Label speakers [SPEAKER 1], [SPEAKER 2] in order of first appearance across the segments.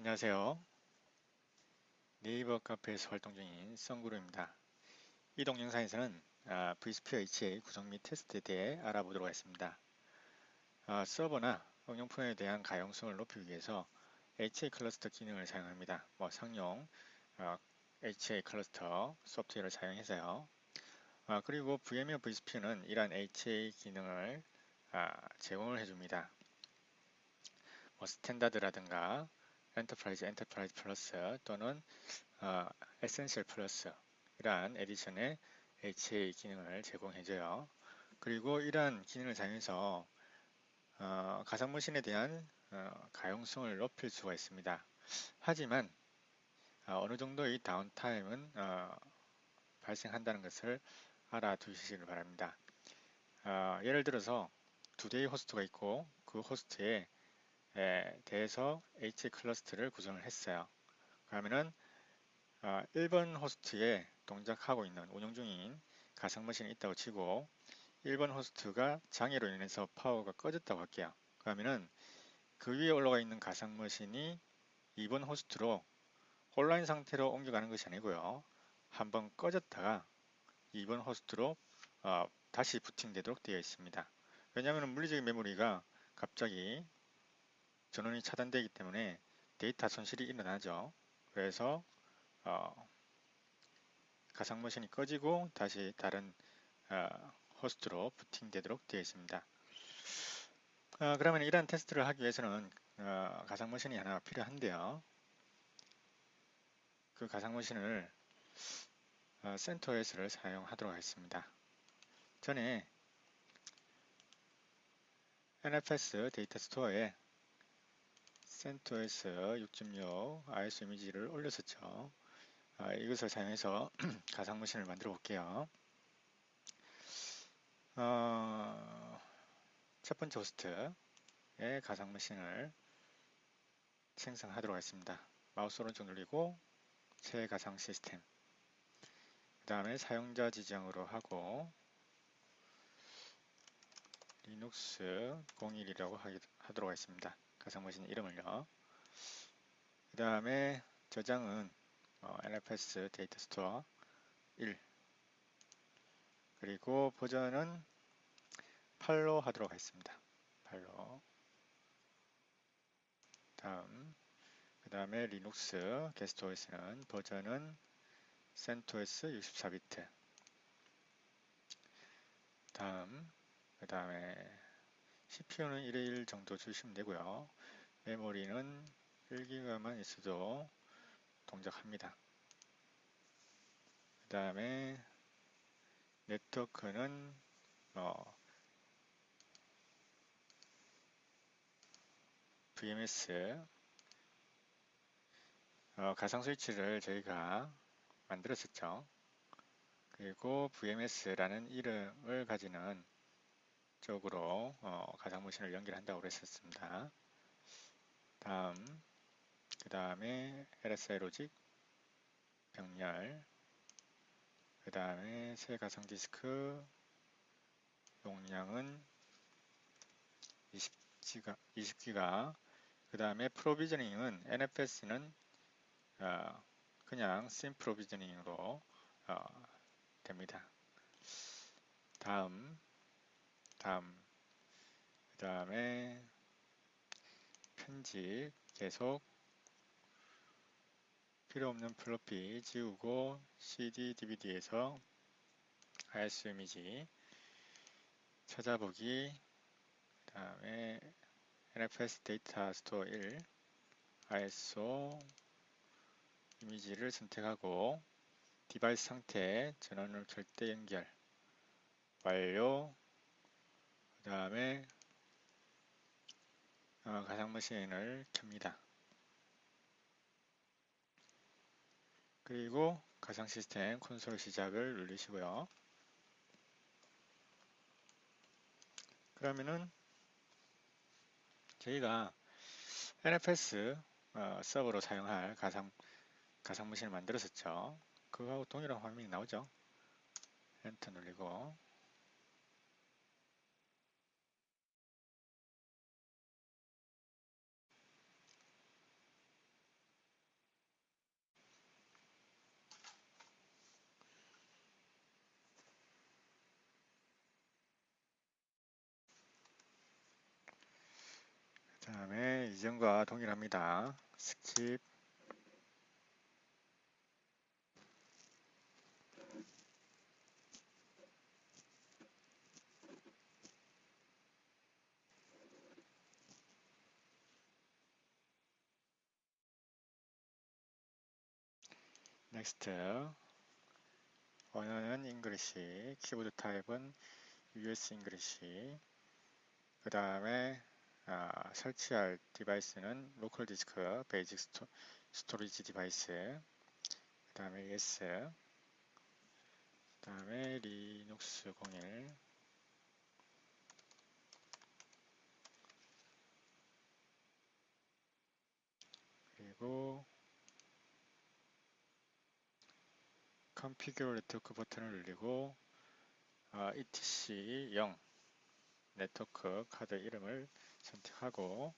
[SPEAKER 1] 안녕하세요. 네이버 카페에서 활동 중인 썬그루입니다. 이 동영상에서는 아, vSphere HA 구성 및 테스트에 대해 알아보도록 하겠습니다. 아, 서버나 응용 프로에 대한 가용성을 높이기 위해서 HA 클러스터 기능을 사용합니다. 뭐 상용 아, HA 클러스터 소프트웨어를 사용해서요. 아, 그리고 VM이와 vSphere는 이러한 HA 기능을 아, 제공을 해줍니다. 뭐 스탠다드라든가 엔터프라이즈, 엔터프라이즈 플러스 또는 어, 에센셜 플러스 이러한 에디션의 HA 기능을 제공해줘요. 그리고 이러한 기능을 사용해서 어, 가상머신에 대한 어, 가용성을 높일 수가 있습니다. 하지만 어, 느 정도의 다운타임은 어, 발생한다는 것을 알아두시길 바랍니다. 어, 예를 들어서 두 대의 호스트가 있고 그 호스트에 에 대해서 H 클러스터를 구성을 했어요. 그러면은 어, 1번 호스트에 동작하고 있는 운영 중인 가상 머신이 있다고 치고 1번 호스트가 장애로 인해서 파워가 꺼졌다고 할게요. 그러면은 그 위에 올라가 있는 가상 머신이 2번 호스트로 온라인 상태로 옮겨가는 것이 아니고요. 한번 꺼졌다가 2번 호스트로 어, 다시 부팅되도록 되어 있습니다. 왜냐하면 물리적인 메모리가 갑자기 전원이 차단되기 때문에 데이터 손실이 일어나죠. 그래서 어, 가상머신이 꺼지고 다시 다른 어, 호스트로 부팅되도록 되어 있습니다. 어, 그러면 이러한 테스트를 하기 위해서는 어, 가상머신이 하나 필요한데요. 그 가상머신을 어, CentOS를 사용하도록 하겠습니다. 전에 NFS 데이터 스토어에 CentOS 6.6 IS 이미지를 올렸었죠. 아, 이것을 사용해서 가상머신을 만들어 볼게요. 어, 첫 번째 호스트의 가상머신을 생성하도록 하겠습니다. 마우스 오른쪽 누르고 새 가상 시스템 그 다음에 사용자 지정으로 하고 리눅스 01이라고 하도록 하겠습니다. 가상머신 이름을요. 그 다음에 저장은 어, NFS 데이터 스토어 1 그리고 버전은 8로 하도록 하겠습니다. 8로. 다음. 그 다음에 리눅스 게스트OS는 버전은 CentOS 64비트. 다음. 그 다음에 CPU는 1에 1 정도 주시면 되고요. 메모리는 1기가만 있어도 동작합니다. 그 다음에 네트워크는 어, VMS 어, 가상 스위치를 저희가 만들었었죠. 그리고 VMS라는 이름을 가지는 쪽으로 어, 가상머신을 연결한다고 그랬었습니다. 다음 그 다음에 LSI 로직 병렬 그 다음에 새 가상 디스크 용량은 20기가, 20기가 그 다음에 프로비저닝은 NFS는 어, 그냥 심 프로비저닝으로 어, 됩니다. 다음 다음 그 다음에 편집 계속 필요 없는 플로피 지우고 CD, DVD에서 IS 이미지 찾아보기. 그 다음에 NFS 데이터 스토어 1 ISO 이미지를 선택하고 디바이스 상태 전원을 절대 연결 완료 그 다음에 어, 가상 머신을 켭니다. 그리고 가상 시스템 콘솔 시작을 누르시고요. 그러면은 저희가 NFS 어, 서버로 사용할 가상 가상 머신을 만들었었죠. 그거하고 동일한 화면이 나오죠. 엔터 눌리고 다음에 이전과 동일합니다. 스킵 넥스트 언어는 잉글리시 키보드 타입은 US 잉글리시 그 다음에 아, 설치할 디바이스는 로컬 디스크 베이직 스토, 스토리지 디바이스 그 다음에 ES 그 다음에 리눅스 01 그리고 Configure 네트워크 버튼을 누르고 어, etc 0 네트워크 카드 이름을 선택하고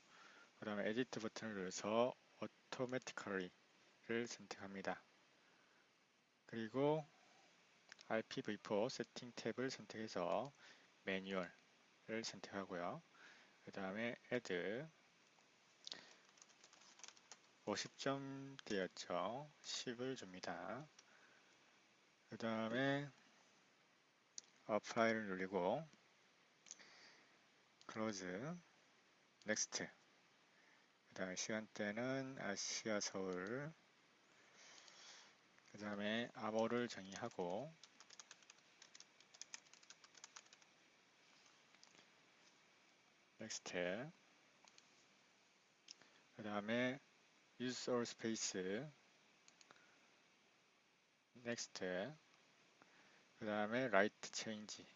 [SPEAKER 1] 그 다음에 에디트 버튼을 눌러서 Automatically를 선택합니다. 그리고 IPv4 세팅 탭을 선택해서 매뉴얼을 선택하고요. 그 다음에 Add 50점대였죠. 10을 줍니다. 그 다음에 Apply를 누르고 Close, Next 그 다음에 시간대는 아시아 서울 그 다음에 암호를 정의하고 Next 그 다음에 Use or Space Next 그 다음에 Right Change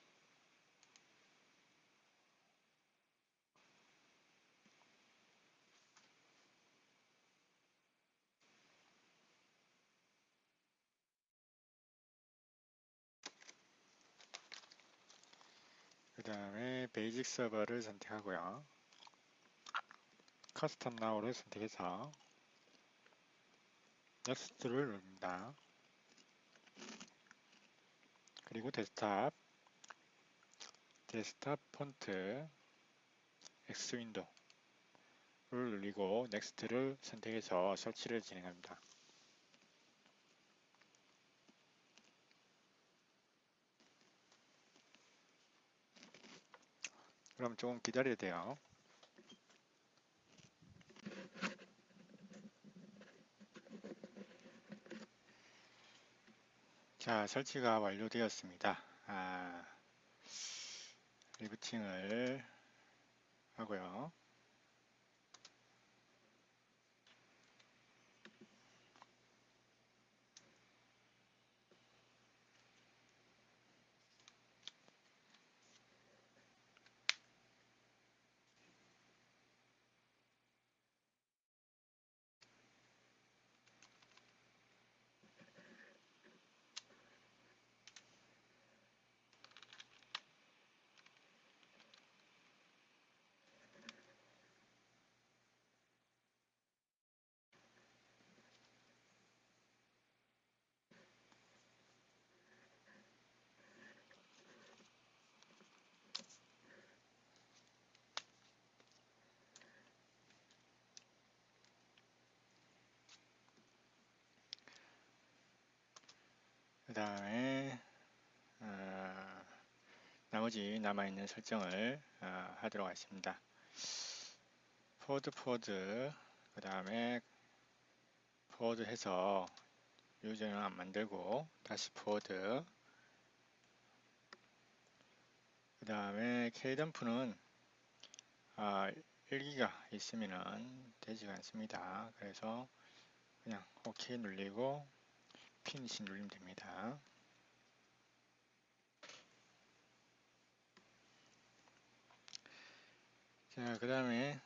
[SPEAKER 1] 다음에 베이직 서버를 선택하고요. 커스텀 나우를 선택해서 넥스트를 누릅니다. 그리고 데스크탑 데스크탑 폰트 X 윈도우를 누르고 넥스트를 선택해서 설치를 진행합니다. 그럼 조금 기다려야 돼요. 자, 설치가 완료되었습니다. 아, 리부팅을 하고요. 다음에 어, 나머지 남아있는 설정을 어, 하도록 하겠습니다. 포드 포드 그 다음에 포드 해서 유저는 안 만들고 다시 포드 그 다음에 K덤프는 아, 1기가 있으면 되지 않습니다. 그래서 그냥 OK 눌리고 피니시 누르면 됩니다. 자, 그 다음에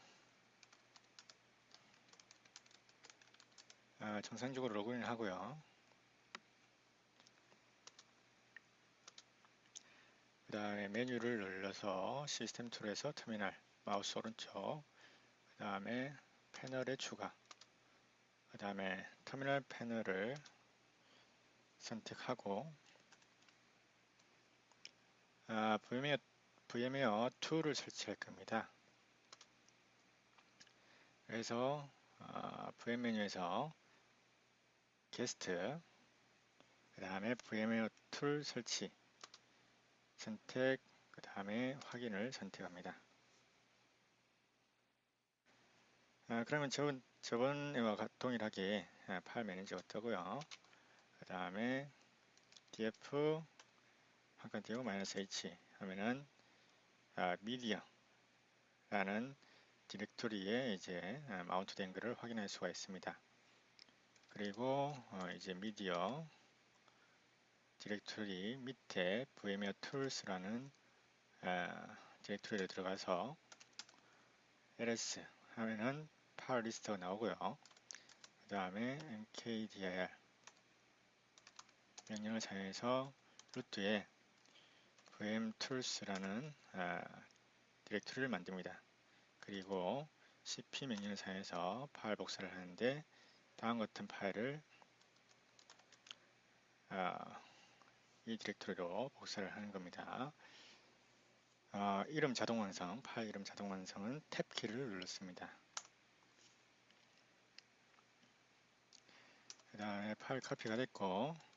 [SPEAKER 1] 아, 정상적으로 로그인을 하고요. 그 다음에 메뉴를 눌러서 시스템 툴에서 터미널 마우스 오른쪽 그 다음에 패널의 추가 그 다음에 터미널 패널을 선택하고 아, VMware, VMware 2를 설치할 겁니다. 그래서 어, VM 메뉴에서 게스트 그 다음에 VM웨어 툴 설치 선택 그 다음에 확인을 선택합니다. 아, 그러면 저번, 저번에와 동일하게 아, 파일 매니저가 뜨고요. 그 다음에 df 한칸 띄고 마이너스 h 하면은 아, 미디어라는 디렉토리에 이제 아, 마운트 된 것을 확인할 수가 있습니다. 그리고 어, 이제 미디어 디렉토리 밑에 vmware tools라는 아, 디렉토리를 들어가서 ls 하면은 파일 리스트가 나오고요. 그 다음에 mkdir 명령을 사용해서 루트에 vmtools라는 아, 디렉토리를 만듭니다. 그리고 cp 명령을 사용해서 파일 복사를 하는데 다음 같은 파일을 아, 이 디렉토리로 복사를 하는 겁니다. 아, 이름 자동 완성, 파일 이름 자동 완성은 탭키를 눌렀습니다. 그 다음에 파일 카피가 됐고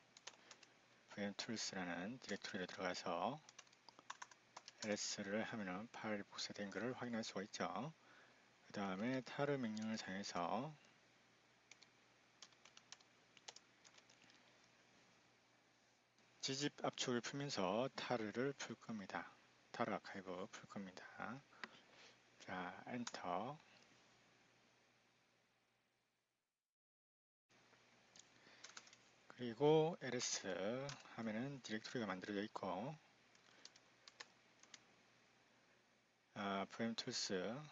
[SPEAKER 1] vmtools라는 디렉토리에 들어가서 ls를 하면은 파일 복사된 것을 확인할 수가 있죠. 그 다음에 타르 명령을 사용해서 지집 압축을 풀면서 타르를 풀 겁니다. 타르 아카이브 풀 겁니다. 자, 엔터. 그리고 ls 하면은 디렉토리가 만들어져 있고 아, vmtools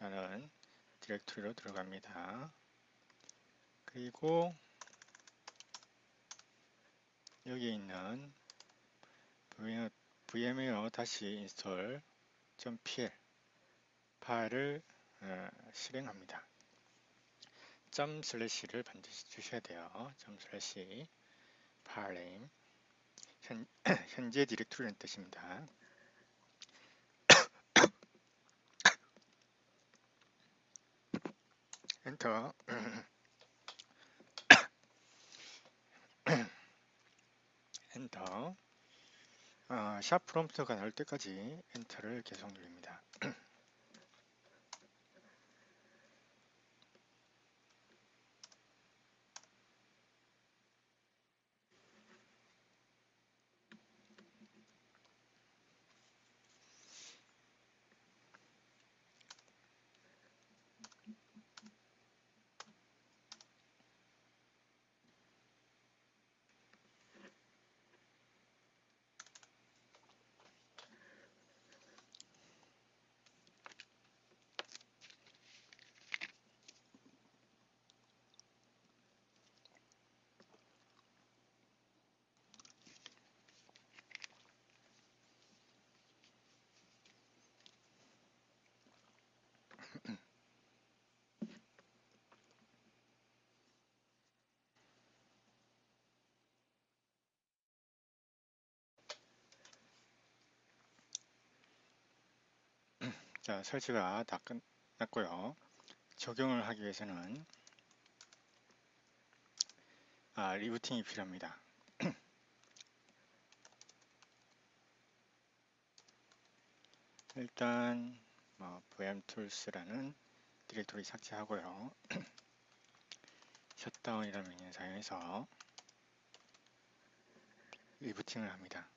[SPEAKER 1] 라는 디렉토리로 들어갑니다. 그리고 여기 있는 vmware 다시 install .pl 파일을 어, 실행합니다. 점 슬래시를 반드시 주셔야 돼요. 점 슬래시 파일 네임 현, 현재 디렉토리라는 뜻입니다. 엔터 엔터 어, 샵 프롬프트가 나올 때까지 엔터를 계속 누릅니다. 자, 설치가 다 끝났고요. 적용을 하기 위해서는 아, 리부팅이 필요합니다. 일단 뭐, vmtools라는 디렉토리 삭제하고요. 셧다운이라는 명령 사용해서 리부팅을 합니다.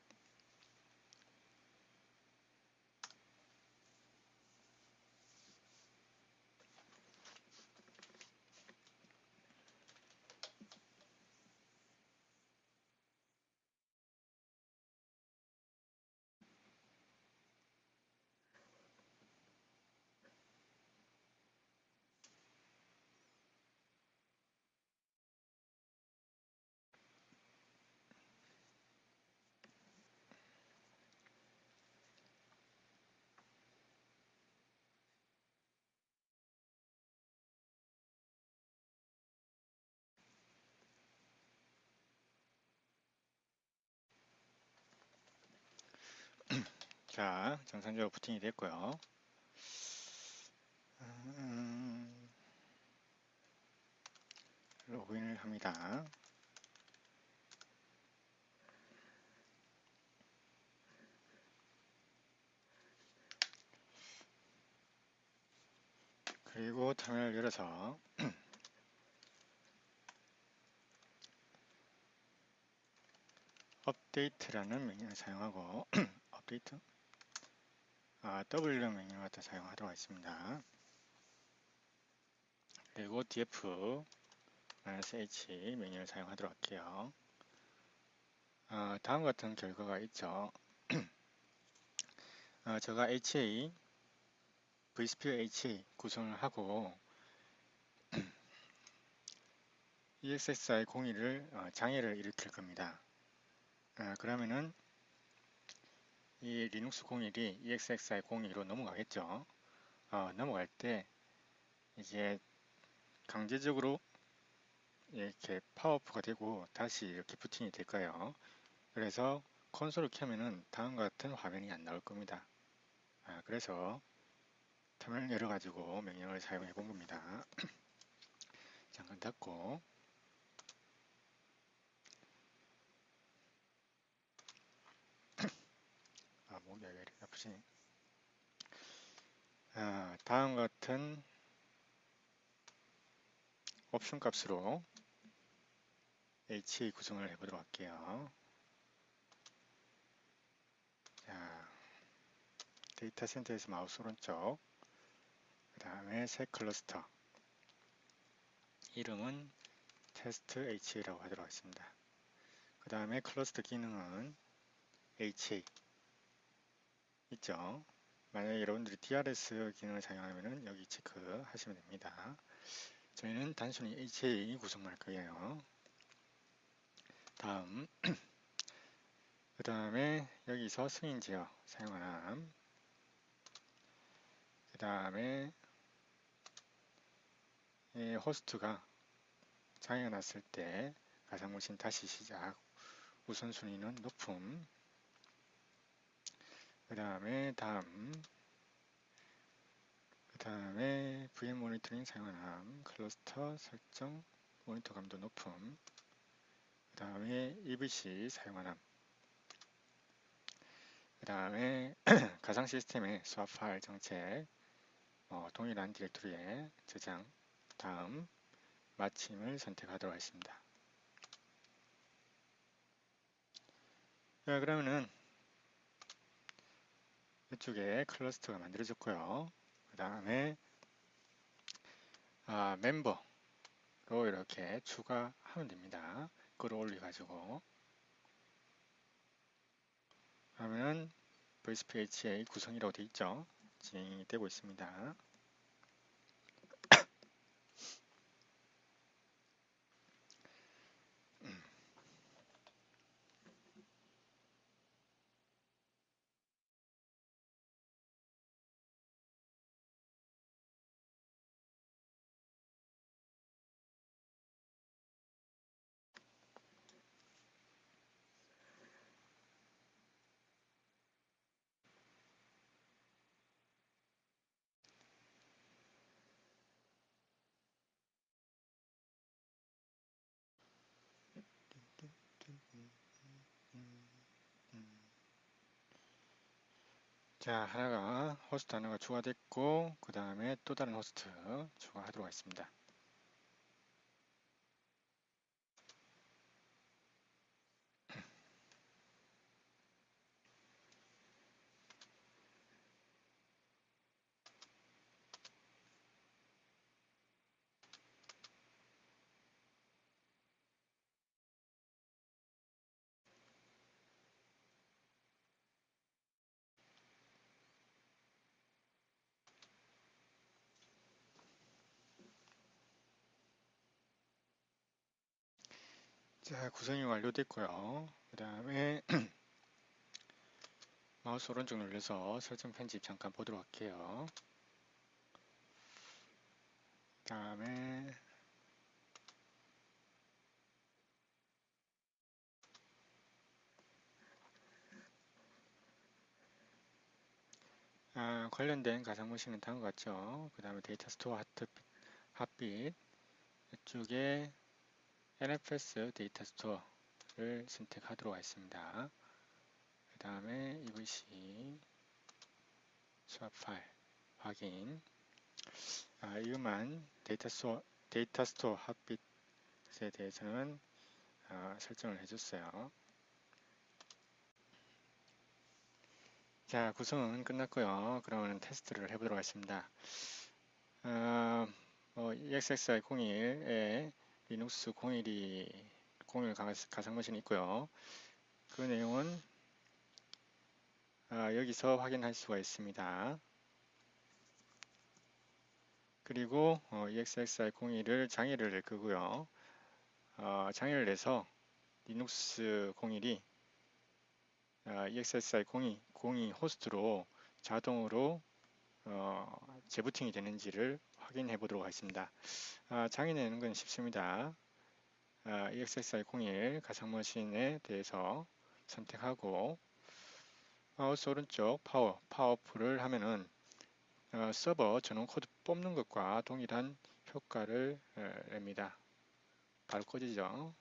[SPEAKER 1] 자, 정상적으로 부팅이 됐고요. 음, 로그인을 합니다. 그리고 터미널 열어서 업데이트라는 메뉴를 사용하고 업데이트 W 명령을 갖다 사용하도록 하겠습니다. 그리고 df -h 명령을 사용하도록 할게요. 아, 다음 같은 결과가 있죠. 아, 제가 HA vSphere HA 구성을 하고 EXSI 01을 어, 장애를 일으킬 겁니다. 아, 그러면은 이 리눅스 01이 EXXI 02로 넘어가겠죠. 어, 넘어갈 때 이게 강제적으로 이렇게 파워프가 되고 다시 이렇게 부팅이 될까요? 그래서 콘솔을 켜면은 다음과 같은 화면이 안 나올 겁니다. 아, 그래서 터미널 열어가지고 명령을 사용해 본 겁니다. 잠깐 닫고 아 목이 아프지? 아, 다음 같은 옵션 값으로 H 구성을 해보도록 할게요. 자, 데이터 센터에서 마우스 오른쪽 그 다음에 새 클러스터 이름은 테스트 HA라고 하도록 하겠습니다. 그 다음에 클러스터 기능은 HA 있죠. 만약에 여러분들이 DRS 기능을 사용하면 여기 체크하시면 됩니다. 저희는 단순히 HA 구성할 거예요. 다음 그 다음에 여기서 승인지어 사용함 그 다음에 호스트가 장애가 났을 때 가상무신 다시 시작 우선순위는 높음 그 다음에 다음 그 다음에 VM 모니터링 사용함 클러스터 설정 모니터 감도 높음 그 다음에 EVC 사용함 그 다음에 가상 시스템의 수압 파일 정책 어, 동일한 디렉토리에 저장 다음 마침을 선택하도록 하겠습니다. 자, 그러면은 이쪽에 클러스터가 만들어졌고요. 그 다음에 아, 멤버로 이렇게 추가하면 됩니다. 끌어올려 가지고 그러면 VSPHA 구성이라고 되어 있죠. 진행이 되고 있습니다. 자, 하나가 호스트 하나가 추가됐고 그 다음에 또 다른 호스트 추가하도록 하겠습니다. 자, 구성이 완료됐고요. 그 다음에 마우스 오른쪽 눌러서 설정 편집 잠깐 보도록 할게요. 그 다음에 아, 관련된 가상 모시는 다음과 같죠. 그 다음에 데이터 스토어 하트, 핫빛 이쪽에 NFS 데이터 스토어를 선택하도록 하겠습니다. 그 다음에 EVC 수합 파일 확인 아, 이것만 데이터 스토어, 데이터 스토어 핫빗에 대해서는 아, 설정을 해줬어요. 자, 구성은 끝났고요. 그러면 테스트를 해보도록 하겠습니다. 어, 뭐 EXXI 01에 리눅스 01이 01 가상 머신이 있고요. 그 내용은 어, 여기서 확인할 수가 있습니다. 그리고 어, EXXI 01을 장애를 낼 거고요. 어, 장애를 내서 리눅스 01이 어, EXXI 02, 02 호스트로 자동으로 어, 재부팅이 되는지를 확인해 보도록 하겠습니다. 아, 장애 내는 건 쉽습니다. 아, EXXI 01 가상머신에 대해서 선택하고 마우스 오른쪽 파워, 파워풀을 하면은 어, 서버 전원 코드 뽑는 것과 동일한 효과를 냅니다. 바로 꺼지죠.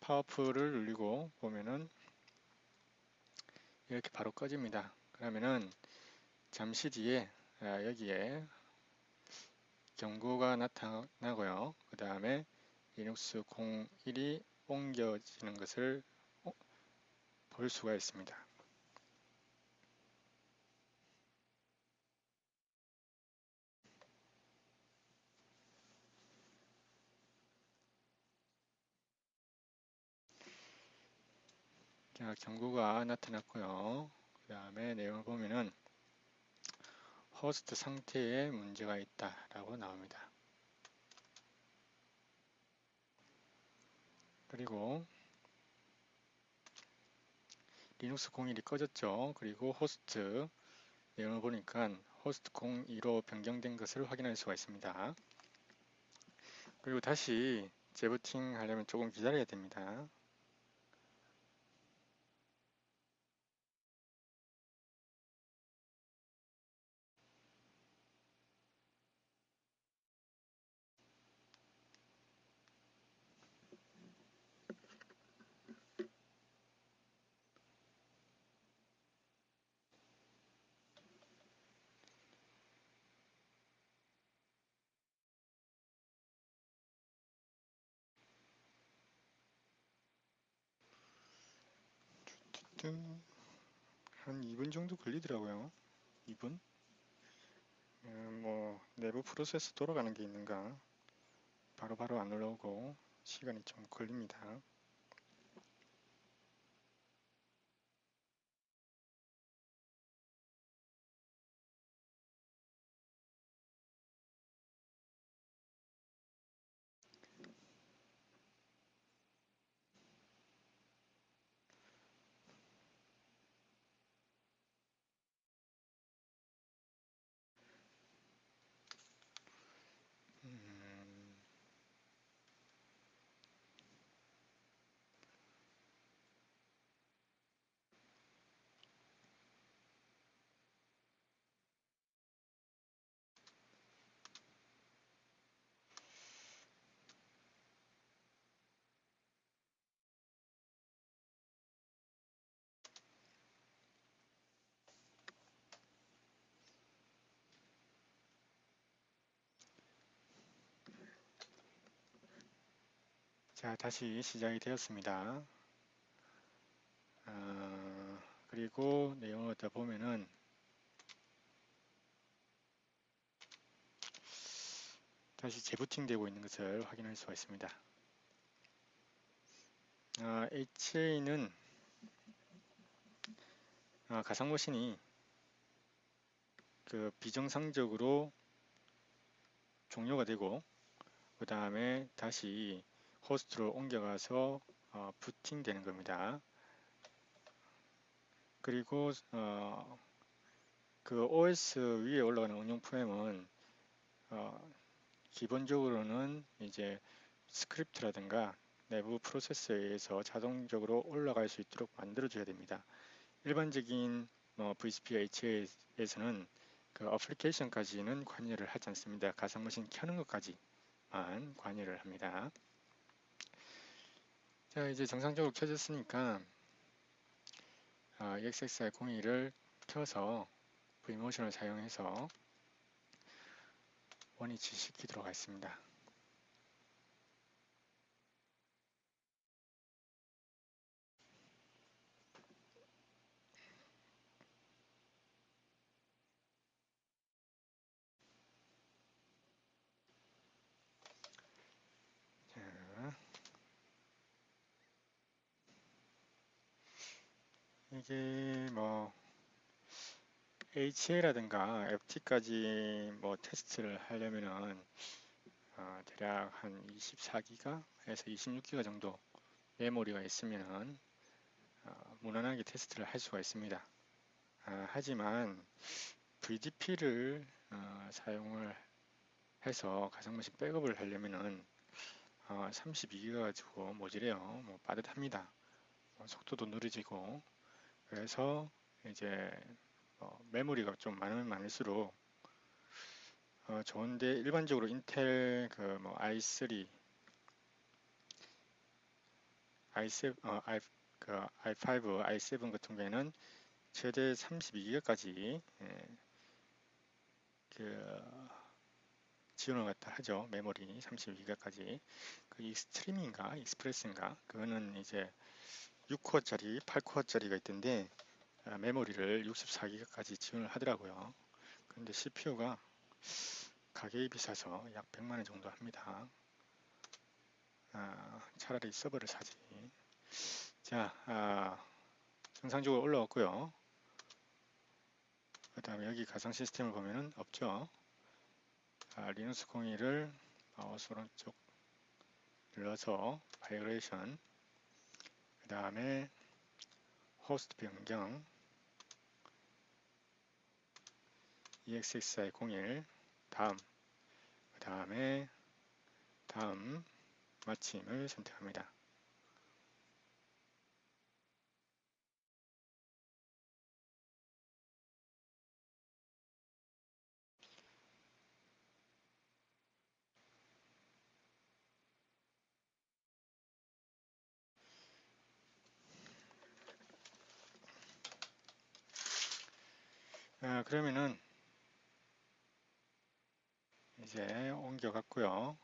[SPEAKER 1] 파워풀을 누르고 보면은 이렇게 바로 꺼집니다. 그러면은 잠시 뒤에 아, 여기에 경고가 나타나고요. 그 다음에 리눅스 01이 옮겨지는 것을 어, 볼 수가 있습니다. 자, 경고가 나타났고요. 그 다음에 내용을 보면은 호스트 상태에 문제가 있다라고 나옵니다. 그리고 리눅스 01이 꺼졌죠. 그리고 호스트 내용을 보니까 호스트 02로 변경된 것을 확인할 수가 있습니다. 그리고 다시 재부팅 하려면 조금 기다려야 됩니다. 걸리더라고요. 2분? 음, 뭐 내부 프로세스 돌아가는 게 있는가 바로바로 바로 안 올라오고 시간이 좀 걸립니다. 자, 다시 시작이 되었습니다. 어, 그리고 내용을 더 보면은 다시 재부팅 되고 있는 것을 확인할 수가 있습니다. 어, HA는 어, 가상머신이 그 비정상적으로 종료가 되고 그 다음에 다시 호스트로 옮겨가서 어, 부팅 되는 겁니다. 그리고 어, 그 OS 위에 올라가는 운영 프레임은 어, 기본적으로는 이제 스크립트라든가 내부 프로세스에 의해서 자동적으로 올라갈 수 있도록 만들어줘야 됩니다. 일반적인 뭐 VCP HA에서는 그 어플리케이션까지는 관여를 하지 않습니다. 가상머신 켜는 것까지만 관여를 합니다. 자, 이제 정상적으로 켜졌으니까 아, EXXI 02를 켜서 V모션을 사용해서 원위치 시키도록 하겠습니다. 이게 뭐 HA라든가 FT까지 뭐 테스트를 하려면은 어, 대략 한 24기가에서 26기가 정도 메모리가 있으면은 어, 무난하게 테스트를 할 수가 있습니다. 아, 하지만 VDP를 어, 사용을 해서 가상머신 백업을 하려면은 어, 32기가 가지고 모질해요. 뭐 빠듯합니다. 뭐 속도도 느려지고 그래서 이제 어, 메모리가 좀 많으면 많을수록 어, 좋은데 일반적으로 인텔 그 뭐 i3, i7, 어, i, 그 i5, i7 같은 경우에는 최대 32기가까지 예, 그 지원을 갖다 하죠. 메모리 32기가까지. 그 익스트림인가 익스프레스인가 그거는 이제 6코어짜리, 8코어짜리가 있던데 아, 메모리를 64기가까지 지원을 하더라고요. 그런데 CPU가 가격이 비싸서 약 100만원 정도 합니다. 아, 차라리 서버를 사지. 자, 아, 정상적으로 올라왔고요. 그 다음에 여기 가상 시스템을 보면은 없죠. 아, 리눅스 01을 마우스 오른쪽 눌러서 바이오레이션 그 다음에 호스트 변경 EXXI 01 다음 그 다음에 다음 마침을 선택합니다. 아, 그러면은 이제 옮겨갔고요.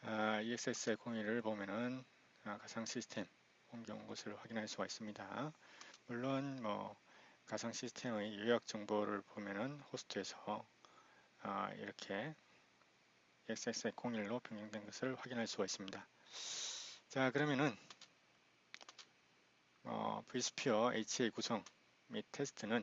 [SPEAKER 1] 아, EXSI 01을 보면은 아, 가상 시스템 옮겨온 것을 확인할 수가 있습니다. 물론 뭐 가상 시스템의 요약 정보를 보면은 호스트에서 아, 이렇게 EXSI 01로 변경된 것을 확인할 수가 있습니다. 자 그러면은 어, vSphere HA 구성 및 테스트는